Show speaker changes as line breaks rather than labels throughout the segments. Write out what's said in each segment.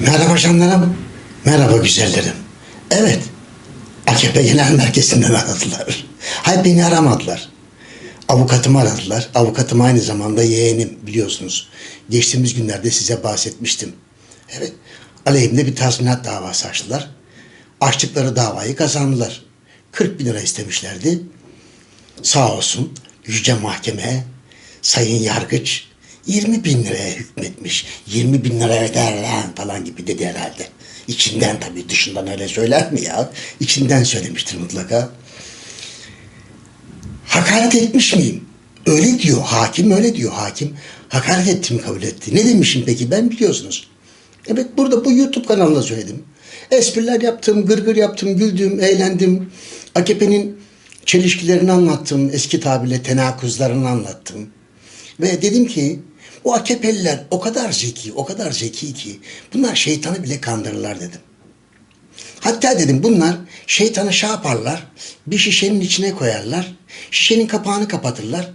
Merhaba canlarım. Merhaba güzellerim. Evet. AKP Genel Merkezi'nden aradılar. Hayır beni aramadılar. Avukatımı aradılar. Avukatım aynı zamanda yeğenim biliyorsunuz. Geçtiğimiz günlerde size bahsetmiştim. Evet. Aleyhimde bir tazminat davası açtılar. Açtıkları davayı kazandılar. 40 bin lira istemişlerdi. Sağ olsun Yüce Mahkeme Sayın Yargıç 20 bin liraya hükmetmiş. 20 bin lira öder lan falan gibi dedi herhalde. İçinden tabii dışından öyle söyler mi ya? İçinden söylemiştir mutlaka. Hakaret etmiş miyim? Öyle diyor hakim öyle diyor hakim. Hakaret ettim kabul etti. Ne demişim peki ben biliyorsunuz. Evet burada bu YouTube kanalında söyledim. Espriler yaptım, gırgır yaptım, güldüm, eğlendim. AKP'nin çelişkilerini anlattım. Eski tabirle tenakuzlarını anlattım. Ve dedim ki bu AKP'liler o kadar zeki, o kadar zeki ki bunlar şeytanı bile kandırırlar dedim. Hatta dedim bunlar şeytanı şey yaparlar, bir şişenin içine koyarlar, şişenin kapağını kapatırlar.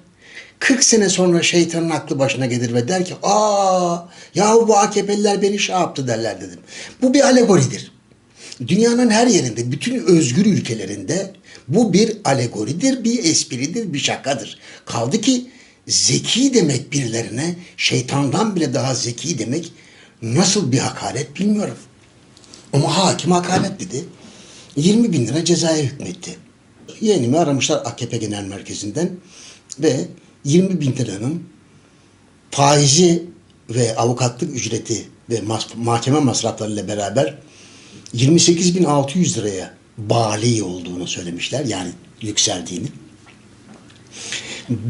40 sene sonra şeytanın aklı başına gelir ve der ki aa ya bu AKP'liler beni şey yaptı derler dedim. Bu bir alegoridir. Dünyanın her yerinde, bütün özgür ülkelerinde bu bir alegoridir, bir espridir, bir şakadır. Kaldı ki zeki demek birilerine, şeytandan bile daha zeki demek nasıl bir hakaret bilmiyorum. Ama hakim hakaret dedi. 20 bin lira cezaya hükmetti. Yeğenimi aramışlar AKP Genel Merkezi'nden ve 20 bin liranın faizi ve avukatlık ücreti ve mahkeme masraflarıyla beraber 28.600 liraya bali olduğunu söylemişler. Yani yükseldiğini.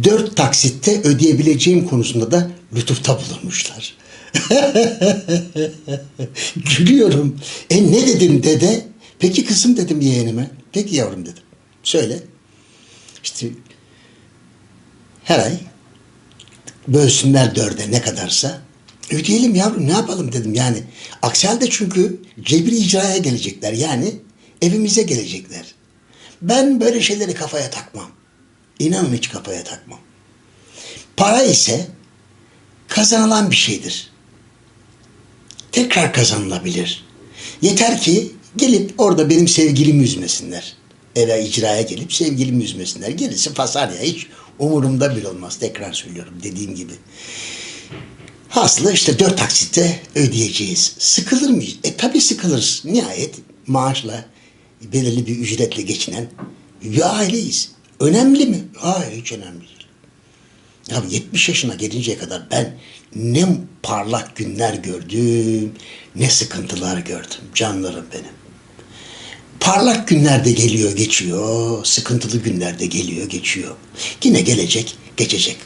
Dört taksitte ödeyebileceğim konusunda da lütufta bulunmuşlar. Gülüyorum. E ne dedim dede? Peki kızım dedim yeğenime. Peki yavrum dedim. Söyle. İşte her ay bölsünler dörde ne kadarsa ödeyelim yavrum ne yapalım dedim yani. Aksi halde çünkü cebri icraya gelecekler yani evimize gelecekler. Ben böyle şeyleri kafaya takmam. İnanın hiç kafaya takmam. Para ise kazanılan bir şeydir. Tekrar kazanılabilir. Yeter ki gelip orada benim sevgilimi üzmesinler. Eve icraya gelip sevgilimi üzmesinler. Gerisi fasar ya hiç umurumda bile olmaz. Tekrar söylüyorum dediğim gibi. Hasılı işte dört taksitte ödeyeceğiz. Sıkılır mıyız? E tabi sıkılırız. Nihayet maaşla belirli bir ücretle geçinen bir aileyiz. Önemli mi? Hayır hiç önemli değil. Ya 70 yaşına gelinceye kadar ben ne parlak günler gördüm, ne sıkıntılar gördüm. Canlarım benim. Parlak günlerde geliyor, geçiyor. Sıkıntılı günlerde geliyor, geçiyor. Yine gelecek, geçecek.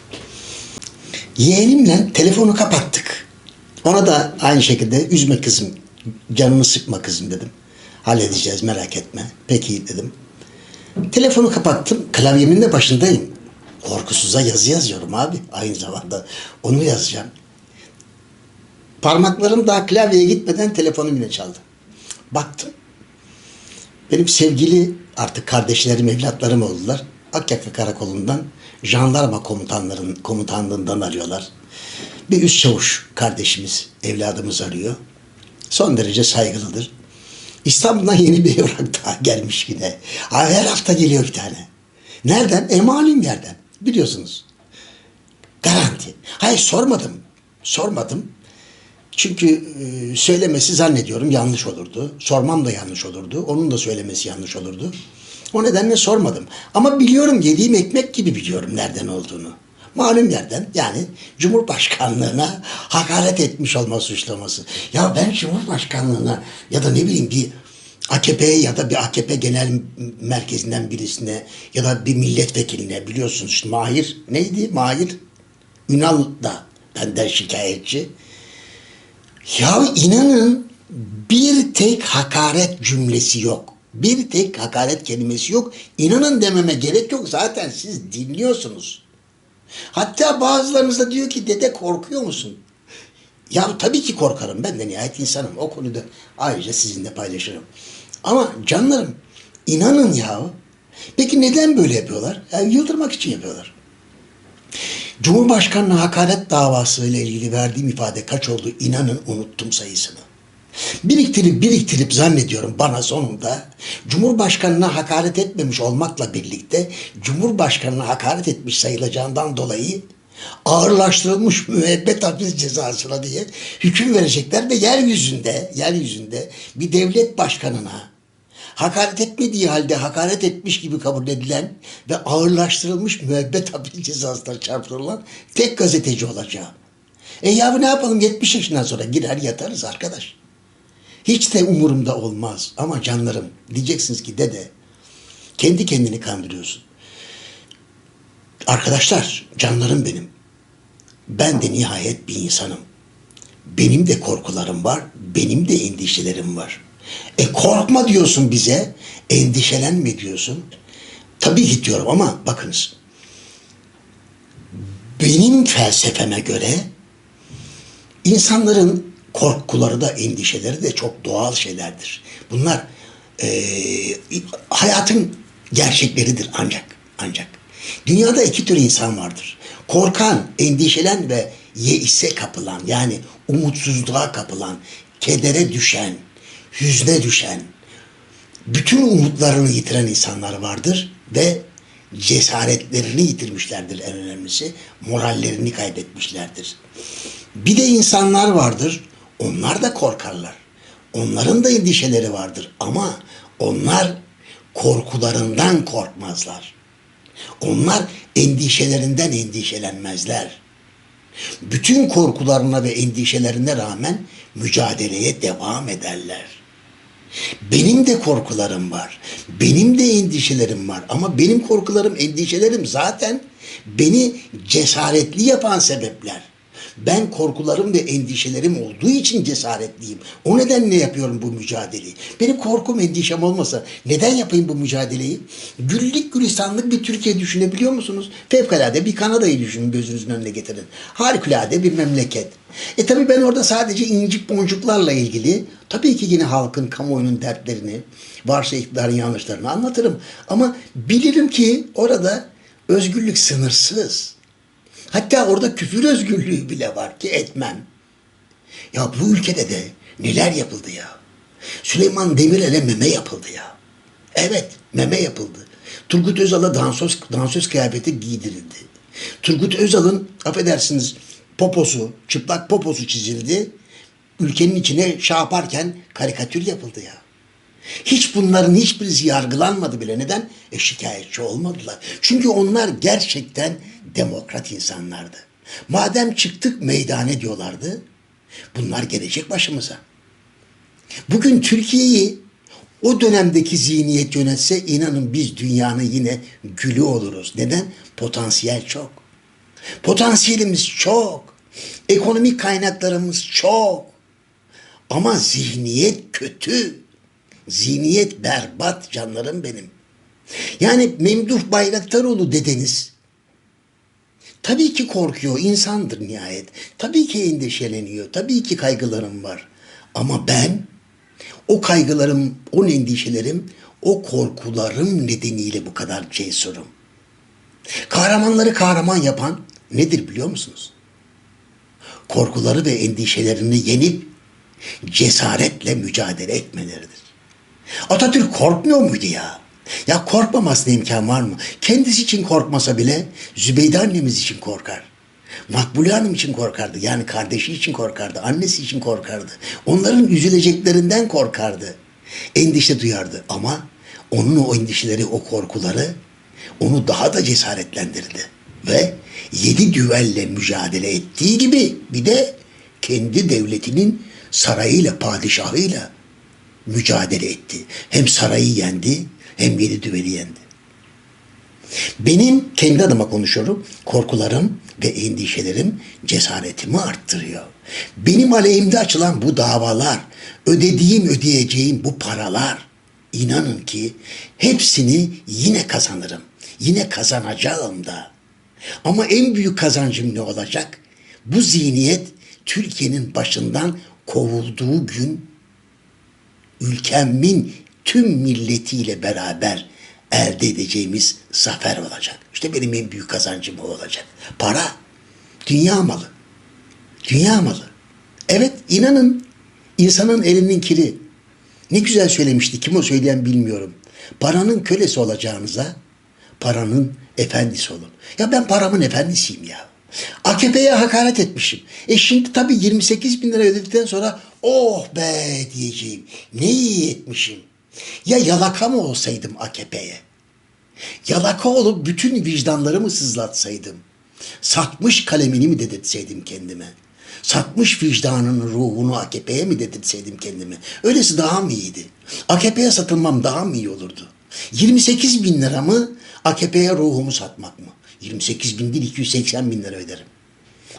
Yeğenimle telefonu kapattık. Ona da aynı şekilde üzme kızım, canını sıkma kızım dedim. Halledeceğiz merak etme. Peki dedim. Telefonu kapattım. Klavyemin de başındayım. Korkusuza yazı yazıyorum abi. Aynı zamanda onu yazacağım. Parmaklarım daha klavyeye gitmeden telefonum yine çaldı. Baktım. Benim sevgili artık kardeşlerim, evlatlarım oldular. Akyaka Karakolu'ndan jandarma komutanların komutanlığından arıyorlar. Bir üst çavuş kardeşimiz, evladımız arıyor. Son derece saygılıdır. İstanbul'dan yeni bir evrak daha gelmiş yine. Her hafta geliyor bir tane. Nereden? E malum yerden. Biliyorsunuz. Garanti. Hayır sormadım. Sormadım. Çünkü e, söylemesi zannediyorum yanlış olurdu. Sormam da yanlış olurdu. Onun da söylemesi yanlış olurdu. O nedenle sormadım. Ama biliyorum yediğim ekmek gibi biliyorum nereden olduğunu. Malum yerden yani Cumhurbaşkanlığına hakaret etmiş olma suçlaması. Ya ben Cumhurbaşkanlığına ya da ne bileyim bir AKP ya da bir AKP genel merkezinden birisine ya da bir milletvekiline biliyorsunuz işte Mahir neydi Mahir Ünal da benden şikayetçi. Ya inanın bir tek hakaret cümlesi yok. Bir tek hakaret kelimesi yok. İnanın dememe gerek yok. Zaten siz dinliyorsunuz. Hatta bazılarınız da diyor ki dede korkuyor musun? Ya tabii ki korkarım. Ben de nihayet insanım. O konuda ayrıca sizinle paylaşırım. Ama canlarım inanın ya. Peki neden böyle yapıyorlar? Yani yıldırmak için yapıyorlar. Cumhurbaşkanlığı hakaret davası ile ilgili verdiğim ifade kaç oldu inanın unuttum sayısını. Biriktirip biriktirip zannediyorum bana sonunda Cumhurbaşkanına hakaret etmemiş olmakla birlikte Cumhurbaşkanına hakaret etmiş sayılacağından dolayı ağırlaştırılmış müebbet hapis cezasına diye hüküm verecekler ve yeryüzünde yeryüzünde bir devlet başkanına hakaret etmediği halde hakaret etmiş gibi kabul edilen ve ağırlaştırılmış müebbet hapis cezasına çarptırılan tek gazeteci olacağım. E ya ne yapalım 70 yaşından sonra girer yatarız arkadaş. Hiç de umurumda olmaz ama canlarım diyeceksiniz ki dede kendi kendini kandırıyorsun. Arkadaşlar canlarım benim. Ben de nihayet bir insanım. Benim de korkularım var, benim de endişelerim var. E korkma diyorsun bize, endişelenme diyorsun. Tabii ki diyorum ama bakınız. Benim felsefeme göre insanların korkuları da endişeleri de çok doğal şeylerdir. Bunlar eee, hayatın gerçekleridir ancak ancak. Dünyada iki tür insan vardır. Korkan, endişelen ve yeise kapılan yani umutsuzluğa kapılan, kedere düşen, hüzne düşen, bütün umutlarını yitiren insanlar vardır ve cesaretlerini yitirmişlerdir en önemlisi. Morallerini kaybetmişlerdir. Bir de insanlar vardır. Onlar da korkarlar. Onların da endişeleri vardır ama onlar korkularından korkmazlar. Onlar endişelerinden endişelenmezler. Bütün korkularına ve endişelerine rağmen mücadeleye devam ederler. Benim de korkularım var. Benim de endişelerim var. Ama benim korkularım, endişelerim zaten beni cesaretli yapan sebepler. Ben korkularım ve endişelerim olduğu için cesaretliyim. O nedenle yapıyorum bu mücadeleyi. Benim korkum, endişem olmasa neden yapayım bu mücadeleyi? Güllük gülistanlık bir Türkiye düşünebiliyor musunuz? Fevkalade bir Kanada'yı düşünün gözünüzün önüne getirin. Harikulade bir memleket. E tabii ben orada sadece incik boncuklarla ilgili tabii ki yine halkın, kamuoyunun dertlerini, varsa iktidarın yanlışlarını anlatırım. Ama bilirim ki orada özgürlük sınırsız. Hatta orada küfür özgürlüğü bile var ki etmem. Ya bu ülkede de neler yapıldı ya. Süleyman Demirel'e meme yapıldı ya. Evet meme yapıldı. Turgut Özal'a dansöz, dansöz kıyafeti giydirildi. Turgut Özal'ın affedersiniz poposu, çıplak poposu çizildi. Ülkenin içine yaparken karikatür yapıldı ya. Hiç bunların hiçbirisi yargılanmadı bile. Neden? E şikayetçi olmadılar. Çünkü onlar gerçekten demokrat insanlardı. Madem çıktık meydane diyorlardı, bunlar gelecek başımıza. Bugün Türkiye'yi o dönemdeki zihniyet yönetse inanın biz dünyanın yine gülü oluruz. Neden? Potansiyel çok. Potansiyelimiz çok. Ekonomik kaynaklarımız çok. Ama zihniyet kötü. Zihniyet berbat canlarım benim. Yani Memduh Bayraktaroğlu dedeniz tabii ki korkuyor, insandır nihayet. Tabii ki endişeleniyor, tabii ki kaygılarım var. Ama ben o kaygılarım, o endişelerim, o korkularım nedeniyle bu kadar cesurum. Kahramanları kahraman yapan nedir biliyor musunuz? Korkuları ve endişelerini yenip cesaretle mücadele etmeleridir. Atatürk korkmuyor muydu ya? Ya korkmamasına imkan var mı? Kendisi için korkmasa bile Zübeyde annemiz için korkar. Makbule Hanım için korkardı. Yani kardeşi için korkardı. Annesi için korkardı. Onların üzüleceklerinden korkardı. Endişe duyardı. Ama onun o endişeleri, o korkuları onu daha da cesaretlendirdi. Ve yedi düvelle mücadele ettiği gibi bir de kendi devletinin sarayıyla, padişahıyla mücadele etti. Hem sarayı yendi hem yedi düveli yendi. Benim kendi adıma konuşuyorum. Korkularım ve endişelerim cesaretimi arttırıyor. Benim aleyhimde açılan bu davalar, ödediğim ödeyeceğim bu paralar inanın ki hepsini yine kazanırım. Yine kazanacağım da. Ama en büyük kazancım ne olacak? Bu zihniyet Türkiye'nin başından kovulduğu gün ülkemin tüm milletiyle beraber elde edeceğimiz zafer olacak. İşte benim en büyük kazancım o olacak. Para, dünya malı. Dünya malı. Evet inanın İnsanın elinin kiri. Ne güzel söylemişti. Kim o söyleyen bilmiyorum. Paranın kölesi olacağınıza paranın efendisi olun. Ya ben paramın efendisiyim ya. AKP'ye hakaret etmişim. E şimdi tabii 28 bin lira ödedikten sonra oh be diyeceğim. Ne iyi etmişim. Ya yalaka mı olsaydım AKP'ye? Yalaka olup bütün vicdanlarımı sızlatsaydım. Satmış kalemini mi dedirtseydim kendime? Satmış vicdanının ruhunu AKP'ye mi dedirtseydim kendime? Öylesi daha mı iyiydi? AKP'ye satılmam daha mı iyi olurdu? 28 bin lira mı AKP'ye ruhumu satmak mı? 28 bin değil 280 bin lira öderim.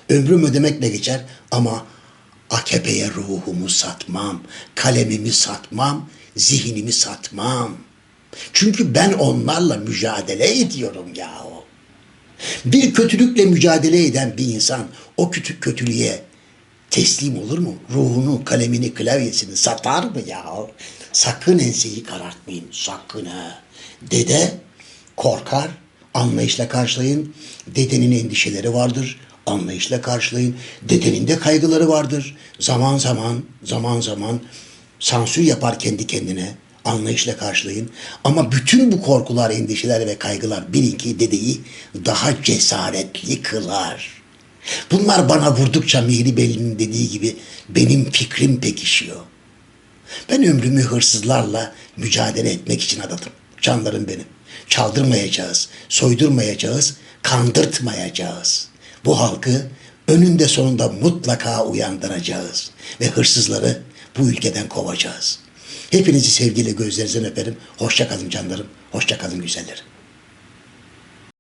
Ömrüm ödemekle geçer ama AKP'ye ruhumu satmam, kalemimi satmam, zihnimi satmam. Çünkü ben onlarla mücadele ediyorum yahu. Bir kötülükle mücadele eden bir insan o kötü kötülüğe teslim olur mu? Ruhunu, kalemini, klavyesini satar mı ya? Sakın enseyi karartmayın. Sakın ha. Dede korkar. Anlayışla karşılayın. Dedenin endişeleri vardır. Anlayışla karşılayın. Dedenin de kaygıları vardır. Zaman zaman, zaman zaman sansür yapar kendi kendine. Anlayışla karşılayın. Ama bütün bu korkular, endişeler ve kaygılar bilin ki dedeyi daha cesaretli kılar. Bunlar bana vurdukça Mihri Bey'in dediği gibi benim fikrim pekişiyor. Ben ömrümü hırsızlarla mücadele etmek için adadım. Canlarım benim. Çaldırmayacağız, soydurmayacağız, kandırtmayacağız. Bu halkı önünde sonunda mutlaka uyandıracağız ve hırsızları bu ülkeden kovacağız. Hepinizi sevgiyle gözlerinizden öperim. Hoşça kalın canlarım, hoşça kalın güzellerim.